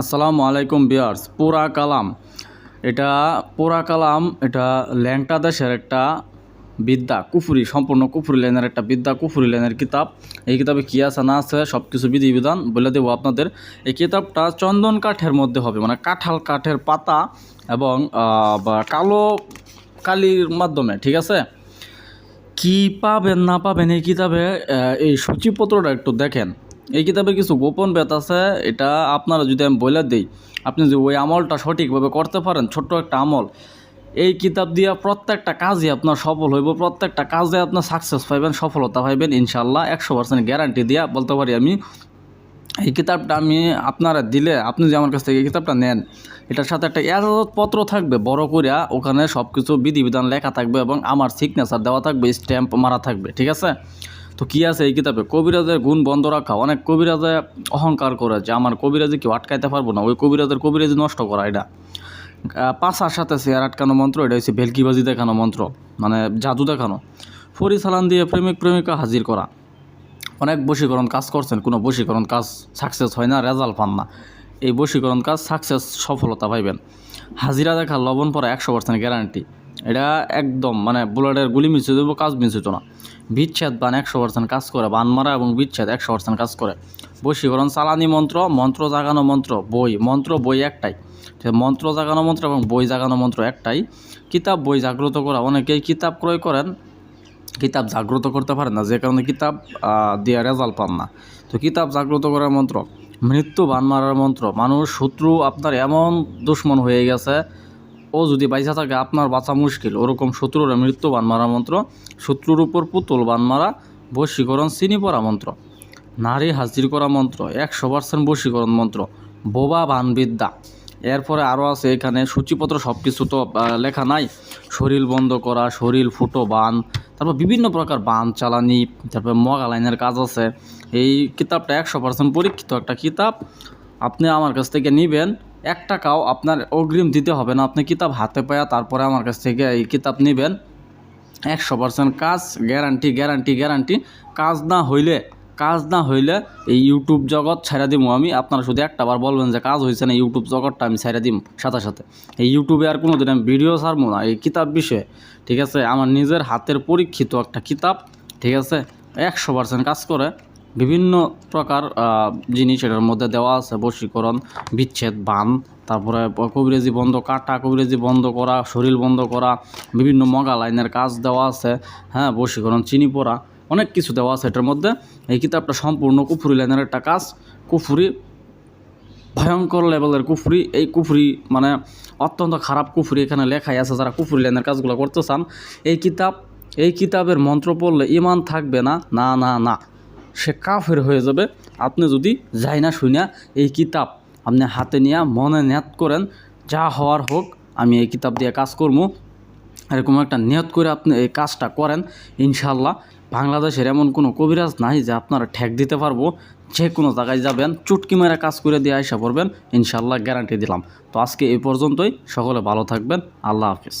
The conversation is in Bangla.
আসসালামু আলাইকুম বিয়ার্স পোড়া কালাম। এটা পোড়া কালাম, এটা ল্যাংটা দেশের একটা বিদ্যা, কুফুরি, সম্পূর্ণ কুফুরি লাইনের একটা বিদ্যা, কুফুরি লাইনের কিতাব। এই কিতাবে কী আছে, না আছে সব কিছু বিধিবিধান বলে দেবো আপনাদের। এই কিতাবটা চন্দন কাঠের মধ্যে হবে মানে কাঁঠাল কাঠের পাতা এবং কালো কালির মাধ্যমে, ঠিক আছে? কি পাবেন, না পাবেন এই কিতাবে এই সূচিপত্রটা একটু দেখেন। এই কিতাবে কিছু গোপন বেত আছে, এটা আপনারা যদি আমি বলে দিই, আপনি যদি ওই আমলটা সঠিকভাবে করতে পারেন, ছোট্ট একটা আমল, এই কিতাব দিয়ে প্রত্যেকটা কাজই আপনার সফল হইব, প্রত্যেকটা কাজে আপনার সাকসেস পাইবেন, সফলতা পাইবেন ইনশাল্লাহ একশো পার্সেন্ট গ্যারান্টি দিয়া বলতে পারি আমি। এই কিতাবটা আমি আপনারা দিলে, আপনি যে আমার কাছ থেকে এই কিতাবটা নেন, এটার সাথে একটা পত্র থাকবে, বড় করিয়া ওখানে সব কিছু বিধিবিধান লেখা থাকবে এবং আমার সিগনেচার দেওয়া থাকবে স্ট্যাম্প মারা থাকবে, ঠিক আছে? তো কী আছে এই কিতাবে? কবিরাজের গুণ বন্ধ রাখা, অনেক কবিরাজে অহংকার করে যে আমার কবিরাজি কেউ আটকাইতে পারব না, ওই কবিরাজের কবিরাজি নষ্ট করা এটা। পাশার সাথে চেয়ার আটকানো মন্ত্র, এটা হচ্ছে ভেলকিবাজি দেখানো মন্ত্র মানে জাদু দেখানো। ফরি ফরিসালান দিয়ে প্রেমিক প্রেমিকা হাজির করা। অনেক বশীকরণ কাজ করছেন, কোনো বশীকরণ কাজ সাকসেস হয় না রেজাল্ট পান না। এই বশীকরণ কাজ সাকসেস সফলতা পাইবেন। হাজিরা দেখা লবণ পরা একশো পার্সেন্ট গ্যারান্টি এটা একদম মানে বুলেটের গুলি মিশে দেবো, কাজ মিশিত না। বিচ্ছেদ বান একশো পার্সেন্ট কাজ করে, বান মারা এবং বিচ্ছেদ একশো পার্সেন্ট কাজ করে। বশীকরণ, চালানি মন্ত্র মন্ত্র জাগানো মন্ত্র, বই মন্ত্র, বই একটাই। মন্ত্র জাগানো মন্ত্র এবং বই জাগানো মন্ত্র একটাই। কিতাব, বই জাগ্রত করা, অনেকেই কিতাব ক্রয় করেন। কিতাব জাগ্রত করতে পারেন না, যে কারণে কিতাব দিয়ে রেজাল্ট পান না। তো কিতাব জাগ্রত করার মন্ত্র, মৃত্যু বান মারার মন্ত্র, মানুষ, শত্রু আপনার এমন দুশ্মন হয়ে গেছে ও যদি বাইসা থাকে, আপনার বাঁচা মুশকিল। ওরকম শত্রুর মৃত্যু বান মারার মন্ত্র, শত্রুর উপর পুতুল বান মারা বশীকরণ, চিনি পড়া মন্ত্র, নারী হাজির করা মন্ত্র, একশো পার্সেন্ট বশীকরণ মন্ত্র, বোবা বান বিদ্যা এরপরে আরও আছে এখানে সূচিপত্র সব কিছু তো লেখা নাই। শরীর বন্ধ করা, শরীর ফুটো বান, তারপর বিভিন্ন প্রকার বান চালানি, তারপর মগা লাইনের কাজ আছে। এই কিতাবটা একশো পার্সেন্ট পরীক্ষিত একটা কিতাব। আপনি আমার কাছ থেকে নেবেন। এক টাকাও আপনার অগ্রিম দিতে হবে না। আপনি কিতাব হাতে পায়া তারপরে আমার কাছ থেকে এই কিতাব নেবেন। একশো পার্সেন্ট কাজ গ্যারান্টি গ্যারান্টি গ্যারান্টি কাজ না হইলে, কাজ না হইলে এই ইউটিউব জগৎ ছেড়ে দিব আমি আপনারা শুধু একটা বার বলবেন যে কাজ হয়েছে না ইউটিউব জগৎটা আমি ছেড়ে দিব সাথে সাথে। এই ইউটিউবে আর কোনো দিন আমি ভিডিও ছাড়বো না, এই কিতাব বিষয়ে। ঠিক আছে? আমার নিজের হাতের পরীক্ষিত একটা কিতাব, ঠিক আছে? একশো পার্সেন্ট কাজ করে। বিভিন্ন প্রকার জিনিস এটার মধ্যে দেওয়া আছে। বশীকরণ, বিচ্ছেদ, বান, তারপরে কবিরাজি বন্ধ, কাটা কবিরাজি বন্ধ করা, শরীর বন্ধ করা, বিভিন্ন মগা লাইনের কাজ দেওয়া আছে। হ্যাঁ বশীকরণ, চিনি পড়া, অনেক কিছু দেওয়া আছে এটার মধ্যে। এই কিতাবটা সম্পূর্ণ কুফুরি লাইনের একটা কাজ। কুফুরি, ভয়ঙ্কর লেভেলের কুফরি। এই কুফরি মানে অত্যন্ত খারাপ কুফরি এখানে লেখাই আছে যারা কুফরি লাইনের কাজগুলো করতে চান। এই কিতাব, এই কিতাবের মন্ত্র পড়লে ইমান থাকবে না? না না না। সে কাফের হয়ে যাবে। আপনি যদি যাই না এই কিতাব আপনি হাতে নিয়ে মনে নেত করেন, যা হওয়ার হোক, আমি এই কিতাব দিয়ে কাজ করব এরকম একটা নিয়ত করে আপনি এই কাজটা করেন ইনশাল্লাহ বাংলাদেশের এমন কোনো কবিরাজ নাই যে আপনারা ঠেক দিতে পারব। যে কোনো জায়গায় যাবেন, চুটকি মেরে কাজ করে দিয়ে আইসা পড়বেন ইনশাল্লাহ গ্যারান্টি দিলাম। তো আজকে এই পর্যন্তই, সকলে ভালো থাকবেন, আল্লাহ হাফিজ।